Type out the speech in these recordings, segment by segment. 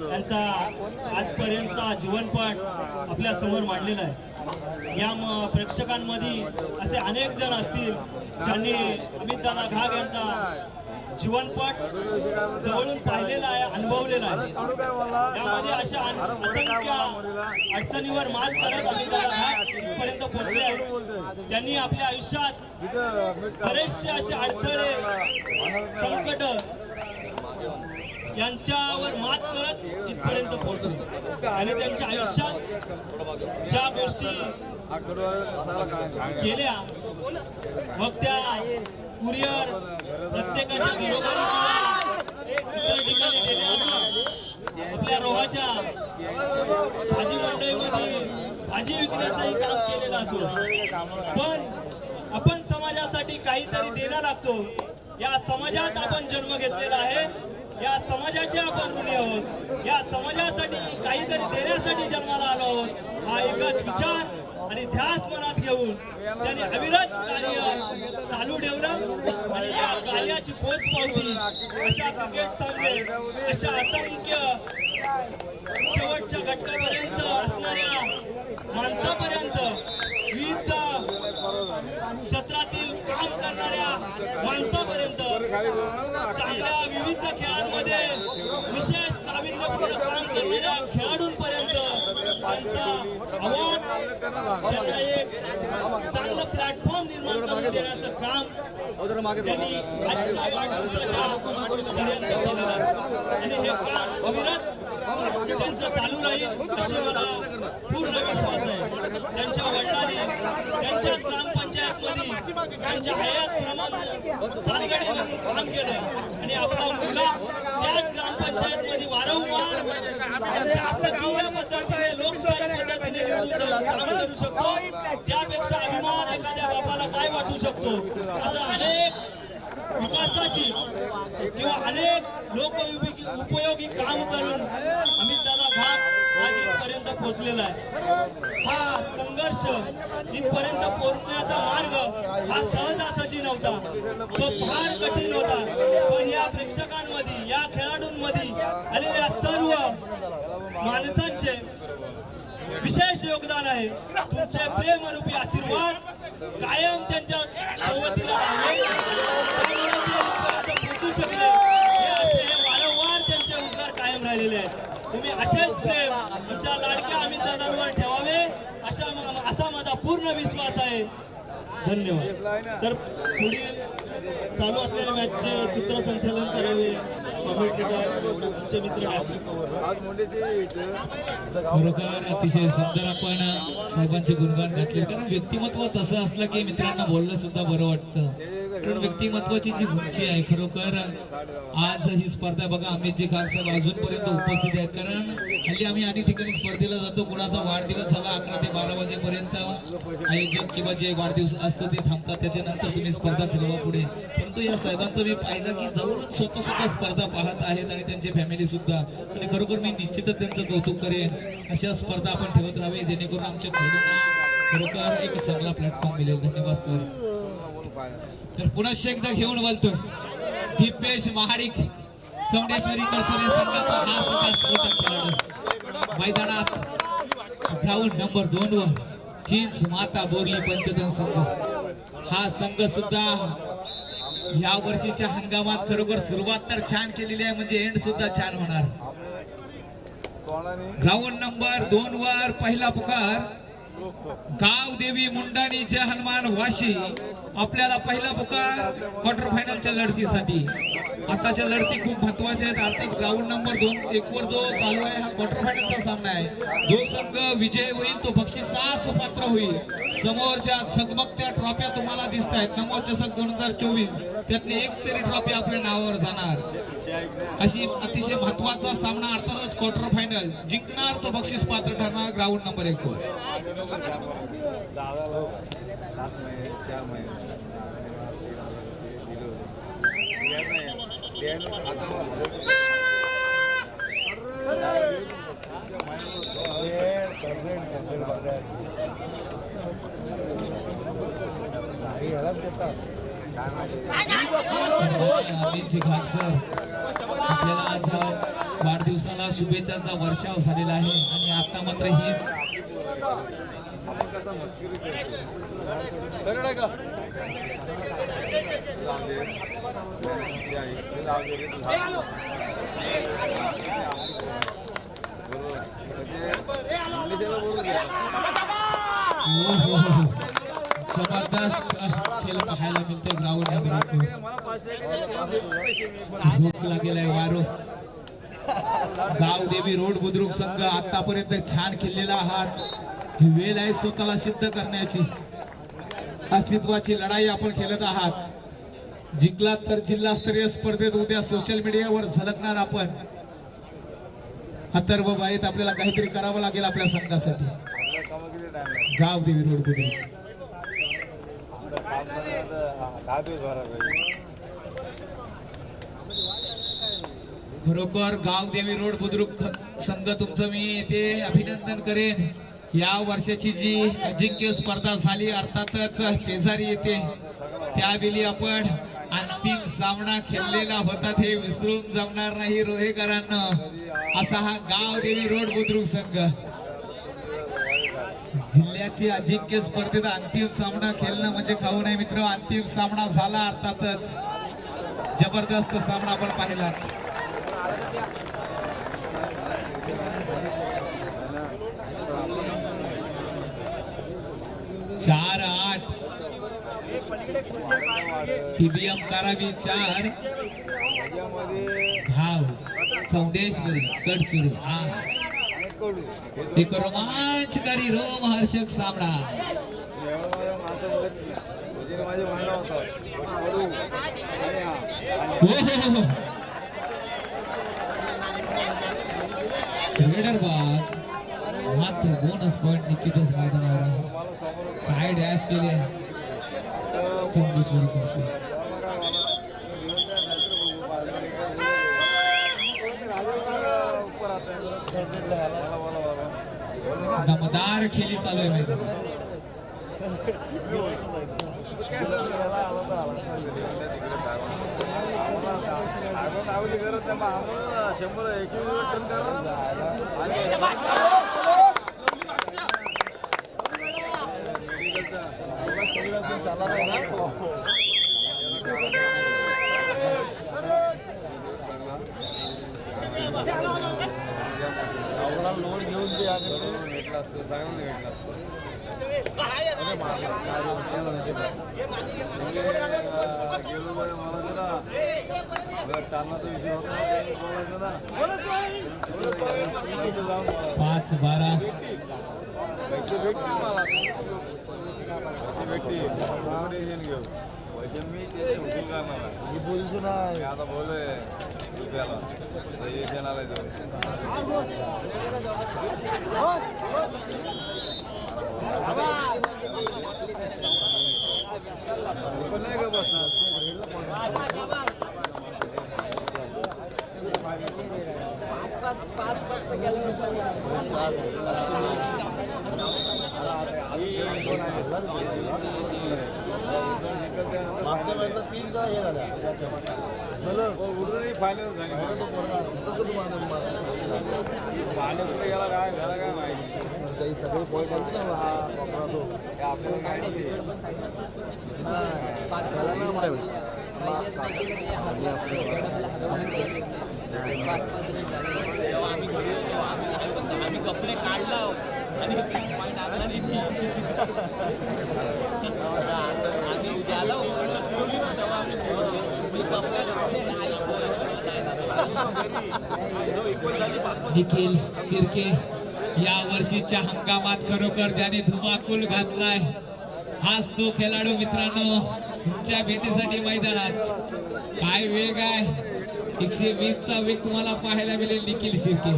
त्यांचा आजपर्यंतचा जीवनपट आपल्यासमोर मांडलेला आहे. या प्रेक्षकांमध्ये असे अनेक जण असतील ज्यांनी अमितदादा घाग यांचा जीवनपट जवळून पाहिलेला आहे अनुभवलेला आहे. त्यामध्ये अशा असंख्य अडचणीवर मात करत अमितदादा घाग इथपर्यंत पोहोचले आहेत. त्यांनी आपल्या आयुष्यात बरेचसे असे अडथळे संकट यांच्यावर मात करत इथपर्यंत पोहोचले आणि त्यांच्या आयुष्यात ज्या गोष्टी केल्या मग त्या कुरिअर प्रत्येकाच्या घरोघरी इतर ठिकाणी गेल्या आपल्या रोहाच्या भाजी मंडईमध्ये भाजी विकण्याचंही काम केलेलं असो पण आपण समाजासाठी काहीतरी देणं लागतो. या समाजात आपण जन्म घेतलेला आहे. या समाजाचे आपण ऋणी आहोत. या समाजासाठी काहीतरी देण्यासाठी जन्माला आलो आहोत. हा एकच विचार आणि ध्यास मनात घेऊन त्यांनी अविरत कार्य चालू ठेवलं आणि या कार्याची पोच पावती अशा क्रिकेट सामने अशा असंख्य शेवटच्या घटकापर्यंत असणाऱ्या माणसापर्यंत विविध क्षेत्रातील काम करणाऱ्या माणसापर्यंत चांगल्या विविध खेळांमध्ये विशेष नाविन्यपूर्ण काम करणाऱ्या खेळाडूंपर्यंत त्यांचा आवाज त्यांना एक चांगलं प्लॅटफॉर्म निर्माण करून देण्याचं काम त्यांनी आजच्या वाढदिवसाच्या पर्यंत केलेलं आणि हे काम अविरत त्यांचं चालू राहील अशी मला पूर्ण विश्वास आहे. त्यांच्या वडिलांनी त्यांच्याच ग्रामपंचायत मध्ये त्यांच्या हयात प्रमाणे सालगडीमधून काम केलं. आणि आपला मुलगा त्याच ग्रामपंचायत मध्ये वारंवार शासकीय पद्धतीने लोकशाही पद्धतीने निवडून काम करू शकतो. त्यापेक्षा अभिमान एखाद्या बापाला काय वाटू शकतो? असं अनेक विकासाची किंवा अनेक लोक उपयोगी काम करून अमित पर्यंत इथपर्यंत पोहोचलेला आहे. हा संघर्ष इथपर्यंत पोहोचण्याचा मार्ग हा सहजासहजी नव्हता. तो फार कठीण होता. पण या प्रेक्षकांमध्ये या खेळाडूंमध्ये आलेल्या सर्व माणसांचे विशेष योगदान आहे. तुमचे प्रेमरूपी आशीर्वाद कायम त्यांच्या सोबतीला राहिले. पोहोचू शकले. हे असे हे वारंवार त्यांचे उद्गार कायम राहिलेले आहेत. तुम्ही असेच प्रेम आमच्या लाडक्या अमित दादांवर ठेवावे अशा असा माझा पूर्ण विश्वास आहे. धन्यवाद. तर पुढील चालू असलेल्या मॅचचे सूत्रसंचालन करावे कॉमेंटेटर आमचे मित्र खरोखर अतिशय सुंदर आपण साहेबांचे गुणगान घातले. कारण व्यक्तिमत्व तसं असलं की मित्रांना बोलणं सुद्धा बरं वाटतं. व्यक्तिमत्वाची जी उंची आहे खरोखर आज ही स्पर्धा बघा अमित जी काग साहेब अजूनपर्यंत उपस्थित आहेत. कारण हल्ली आम्ही अनेक ठिकाणी स्पर्धेला जातो. कुणाचा वाढदिवस झाला अकरा ते बारा वाजेपर्यंत आयोजक किंवा जे वाढदिवस असतो ते थांबतात. त्याच्यानंतर तुम्ही स्पर्धा खेळवा पुढे. परंतु या साहेबांचं मी पाहिलं की जवळून स्वतः स्वतः स्पर्धा पाहत आहेत आणि त्यांची फॅमिली सुद्धा. आणि खरोखर मी निश्चितच त्यांचं कौतुक करेन. अशा स्पर्धा आपण ठेवत राहावे जेणेकरून आमच्या खेळाडूंना खरोखर एक चांगला प्लॅटफॉर्म मिळेल. धन्यवाद सर तर पुनश्च एकदा घेऊन बोलतो दिपेश महारिक चौंडेश्वरी नर्सरी संघाचा हा सुद्धा स्फोटक खेळाडू. मैदानात ग्राउंड नंबर दोन वर चिंच माता बोरली पंचतन संघ. हा संघ सुद्धा या वर्षीच्या हंगामात खरोखर सुरुवात तर छान केलेली आहे म्हणजे एंड सुद्धा छान होणार. ग्राउंड नंबर दोन वर पहिला पुकार. गाव देवी मुंडानी जय हनुमान वाशी. आपल्याला पहिला पुकार क्वार्टर फायनलच्या लढतीसाठी. आताच्या लढती खूप महत्त्वाच्या आहेत. अर्थात ग्राउंड नंबर दोन एक वर जो चालू आहे हा क्वार्टर फायनलचा सामना आहे. जो संघ विजय होईल तो बक्षिसास पात्र होईल. समोरच्या सगमगत्या ट्रॉफ्या तुम्हाला दिसत आहेत नमोचषक दोन हजार चोवीस. त्यातली एक तरी ट्रॉफी आपल्या नावावर जाणार. अशी अतिशय महत्त्वाचा सामना अर्थातच क्वार्टर फायनल जिंकणार तो बक्षीस पात्र ठरणार ग्राउंड नंबर एक वर. अमितजी घाट सर आपल्याला आज वाढदिवसाला शुभेच्छाचा वर्षाव झालेला आहे आणि आता मात्र हीच हो हो हो. जबरदस्त खेळ पाहायला मिळतोय ग्राउंड भूक लागेल आहे वारो. गाव देवी रोड बुद्रुक संघ आतापर्यंत छान खेळलेला आहात. ही वेळ आहे स्वतःला सिद्ध करण्याची. अस्तित्वाची लढाई आपण खेळत आहात. जिंकला तर जिल्हास्तरीय स्पर्धेत उद्या सोशल मीडियावर झलकणार आपण. अथर्व बाईत आपल्याला काहीतरी करावं लागेल आपल्या संघासाठी. गाव देवी रोड बुद्रुक. खरोखर गावदेवी रोड बुद्रुक संघ तुमचं मी ते अभिनंदन करेन. या वर्षाची जी अजिंक्य स्पर्धा झाली अर्थातच पेजारी येते. त्यावेळी आपण अंतिम सामना खेळलेला होता हे विसरून जमणार नाही रोहेकरांना. असा हा गावदेवी रोड बुद्रुक संघ. जिल्ह्याची अजिंक्य स्पर्धेत अंतिम सामना खेळणं म्हणजे खाऊ नये मित्र. अंतिम सामना झाला अर्थातच. जबरदस्त सामना आपण पाहिला. चार आठ. टीबीएम कारावी चार. घाव. चौंडेश्वरी कडसुरी हा. एक रोमांचकारी रोमहर्षक सामना. बाद मात्र बोनस पॉइंट निश्चितच मैदानावर आहे. काय डॅश केले चौंडेश्वरी खेळी चालू आहे मैदान. आहे मी आता बोललोय रुपयाला रजिस्ट्रेशन आलाय तो पण नाही का बसणार मागच्या वेळेला तीन जा हे झाल्या सलग फायनल झाली. तसं तुम्हाला सगळे पॉईंट ना हा आम्ही कपडे काढला आणि पॉईंट आला नाही ती. आम्ही गेलो मी कपडे काढले आईस देखील शिर्के या वर्षीच्या हंगामात खरोखर ज्याने धुमाकूल घातलाय हाच तो खेळाडू मित्रांनो तुमच्या भेटीसाठी मैदानात. काय वेग आहे? एकशे वीस चा वेग तुम्हाला पाहायला मिळेल निखिल शिर्के.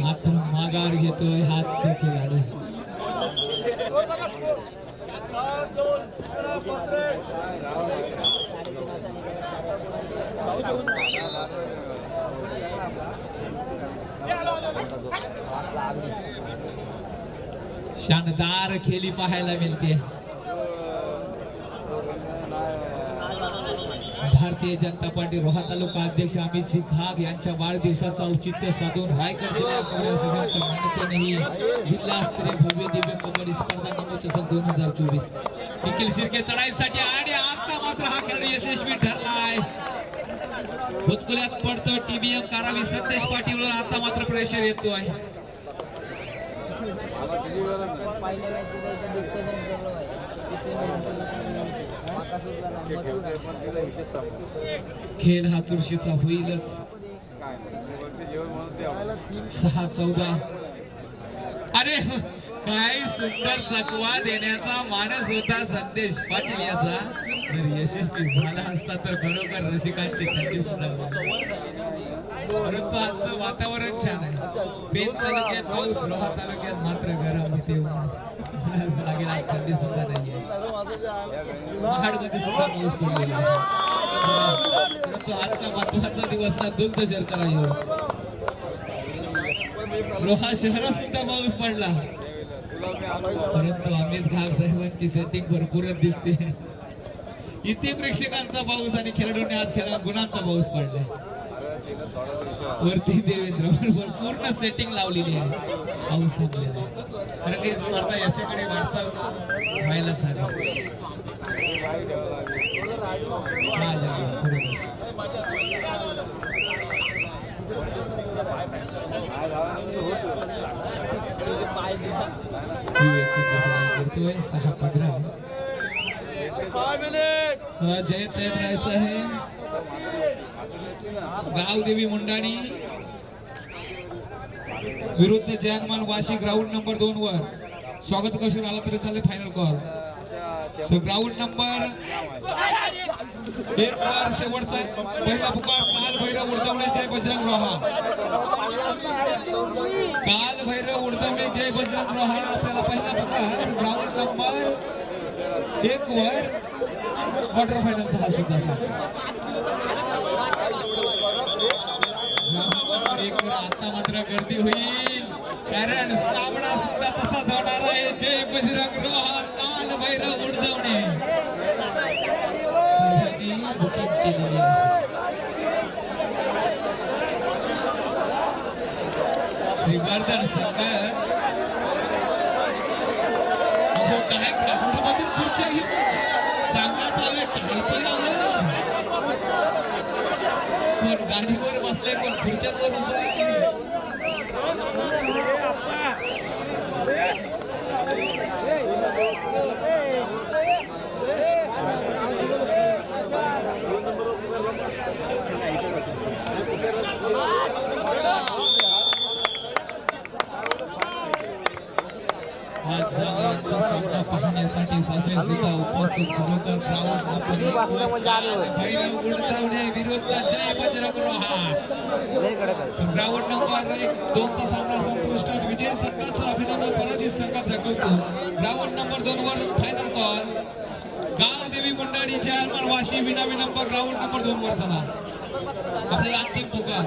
मात्र माघार घेतोय हाच खेळाडू. शानदार खेली पाहायला मिळते. भारतीय जनता पार्टी रोहा तालुका अध्यक्ष अमितजी घाग यांच्या वाढदिवसाचं औचित्य साधून रायगड जिल्हा कबड्डी असोसिएशनच्या जिल्हास्तरीय भव्य दिव्य कबड्डी स्पर्धा नमोचषक दोन हजार चोवीस. निखिल शिर्के चढाईसाठी आणि आता मात्र हा खेळ यशस्वी ठरलाय. भुतकुल्यात पडतो टीबीएम कारावी संदेश पाटीलवर आता मात्र प्रेशर येतोय पहिल्या मॅचचं इथं डिस्कशन चालू आहे माका सुटला मथुरा तिला विशेष सांगतो खेळ हा तुळशीचा होईलच. सहा चौदा. अरे काय सुंदर चकवा देण्याचा मानस होता संदेश पाटील याचा. जर यशस्वी झाला असता तर खरोखर रसिकांची थंडी सुद्धा परंतु आजचं वातावरण छान आहे. पेन तालुक्यात पाऊस लोहा तालुक्यात मात्र गरम होते. लागेल आज थंडी सुद्धा नाही. महाडमध्ये सुद्धा पाऊस पडलेला परंतु आजचा महत्त्वाचा दिवस ना दुग्ध शर्करा येऊ रोहा शहरात सुद्धा पाऊस पडला परंतु अमित घाग साहेबांची सेटिंग भरपूरच दिसते. इथे प्रेक्षकांचा पाऊस आणि खेळाडूंनी आज खेळा गुणांचा पाऊस पडलाय. वरती देवेंद्र बरोबर पूर्ण सेटिंग लावलेली आहे. पाऊस थांबलेला आहे. कारण की स्पर्धा यशाकडे वाटचाल व्हायला सांगा माझ्या करतोय सहा पंधरा. जय तयार राहायचं आहे. गावदेवी मुंडाणी विरुद्ध जयनमान वाशी ग्राउंड नंबर दोन वर. स्वागत कसून आला तरी चालेल फायनल कॉल तो ग्राउंड नंबर एक वर शेवटचा पहिला पुकार काल भैरव उडदवणे जय बजरंग रोहा. काल भैरव उडदवणे जय बजरंग रोहा. आपल्याला पहिला पुकार ग्राउंड नंबर एक वर क्वार्टर फायनलचा हा सुद्धा असा एक वर आता मात्र गर्दी होईल. कारण सामना सुद्धा तसाच होणार आहे. जय बजरंग काल भैरव उडदवणे सर्वांनी बुकिंग केलेली आहे. श्रीवर्धन शंकर अहो काय ग्राउंड मधील खुर्च्या घेऊन सामना चालू आहे काही पण आलं कोण गाडीवर बसले कोण खुर्च्यांवर उभं सामना पाहण्यासाठी सासरे सुद्धा उपस्थित खरोखर नंबर उडतावणे विरुद्ध जय बजरंग नंबर एक दोनचा सामना संपुष्ट विजय संघाचं अभिनंदन पराजित संघात दाखवतो. नंबर दोन वर फायनल कॉल गावदेवी मंडळी चेअरमन वाशी विना विलंब ग्राउंड नंबर दोन वर चला. आपल्याला अंतिम पुकार.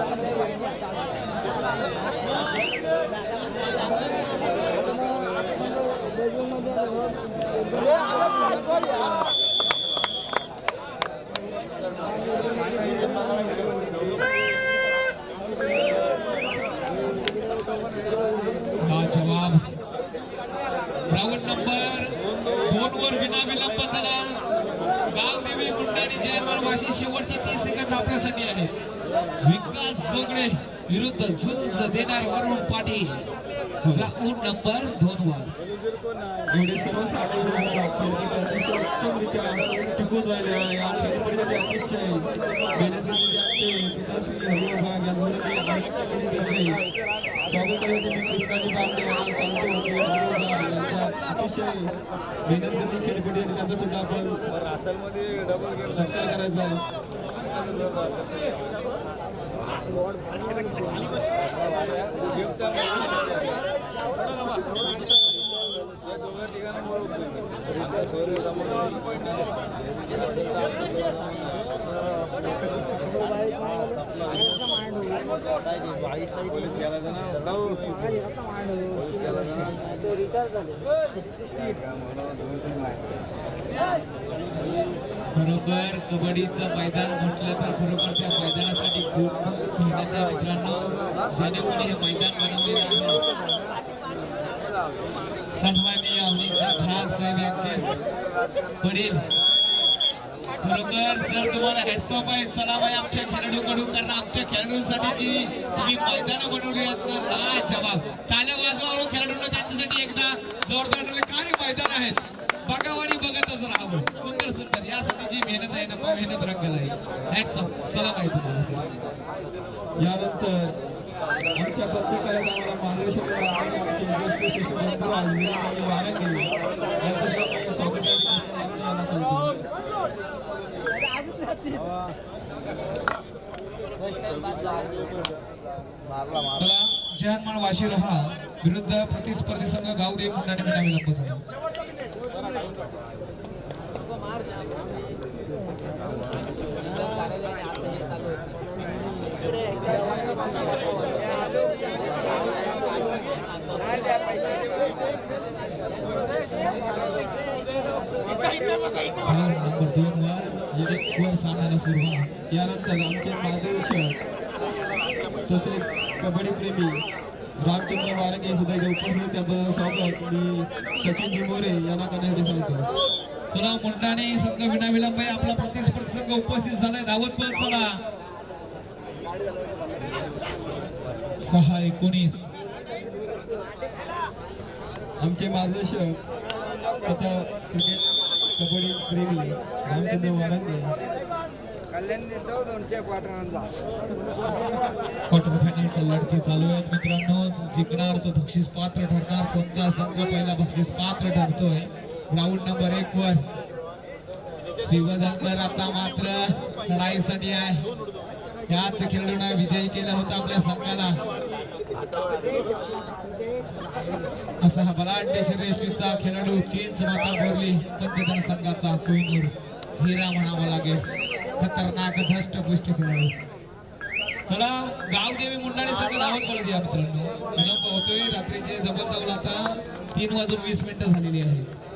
हा जवाब. नंबर दोन वर विना विलंब चला. गावदेवी मुंडाणी जयमान वाशी शेवटची तीस सेकंद आपल्यासाठी आहे. विकास जोगडे विरुद्ध झुंज देणार वरुण पाटील. ग्राउंड नंबर दोन वर. एवढे सर्व साधे खेळपट्टी अतिशय उत्तमरित्या टिकून राहिल्या. या खेळपट्टीसाठी अतिशय मेहनत घेतलेली असते पिताश्री हरिभाग यांचं स्वागत करते मी कृष्णाजी बांबे यांना सांगतो की हरिभाग यांच्या अतिशय मेहनत घेतली खेळपट्टी आणि त्यांचा सुद्धा आपण रासलमध्ये डबल गेम सत्कार करायचा आहे. दोघं ठिकाणी खरोखर कबड्डीचं मैदान म्हटलं तर खरोखर त्या मैदानासाठी खूप मेहनत आहे मित्रांनो. ज्याने कोणी हे मैदान बनवलेलं आहे सन्माननीय अमितजी ठाक साहेब यांचेच. वडील खरोखर सर तुम्हाला हेडसॉप आहे. सलाम आहे आमच्या खेळाडूकडून कारण आमच्या खेळाडूंसाठी जी तुम्ही मैदानं बनवली आहेत ना ला जवाब. टाळ्या वाजवा खेळाडूंना त्यांच्यासाठी एकदा जोरदार म्हणजे काय मैदान आहेत बघावं आणि बघतच राहावं. मेहनत आहे ना मग आहे सलाम आहे तुम्हाला सर यानंतर आमच्या प्रत्येकाला आम्हाला मार्गदर्शन करणारे आमचे ज्येष्ठ श्रेष्ठ आणि वारंगे यांचं सुद्धा स्वागत यांना सांगतो चला जयनमान वाशी रहा. विरुद्ध प्रतिस्पर्धी संघ गावदेव मुंडाने मिळावी विलंब झाला नंबर दोन वर एक वर सामन्याला सुरू यानंतर आमचे मार्गदर्शक तसेच कबड्डी प्रेमी रामचंद्र वारंगे सुद्धा इथे उपस्थित आहेत. स्वागत मी सचिन डिमोरे यांना करण्यासाठी सांगतो. चला मुंडाने संघ विना विलंब आपला प्रतिस्पर्धी संघ उपस्थित झालाय. धावत परत चला. सहा एकोणीस. आमचे मार्गदर्शक तथा क्रिकेट कबड्डी प्रेमी रामचंद्र वारंगे क्वार्टर फायनलच्या लढती चालू आहेत मित्रांनो. जिंकणार तो बक्षीस पात्र ठरणार. कोणता संघ पहिला बक्षीस पात्र ठरतोय? ग्राउंड नंबर एक वर. श्रीवर्धनकर आता मात्र चढाईसाठी आहे. याच खेळाडूंना विजयी केला होता आपल्या संघाला. असा हा बलाढ्य शरीरयष्टीचा खेळाडू चीनच माता बोरली पंचधन संघाचा कोहिनूर हिरा म्हणावा लागेल. खतरनाक धष्टपुष्ट खेळाडू. चला गावदेवी मुंडाने सगळं धावत पडत या मित्रांनो. विलंब होतोय रात्रीचे जवळ जवळ आता तीन वाजून वीस मिनिटं झालेली आहे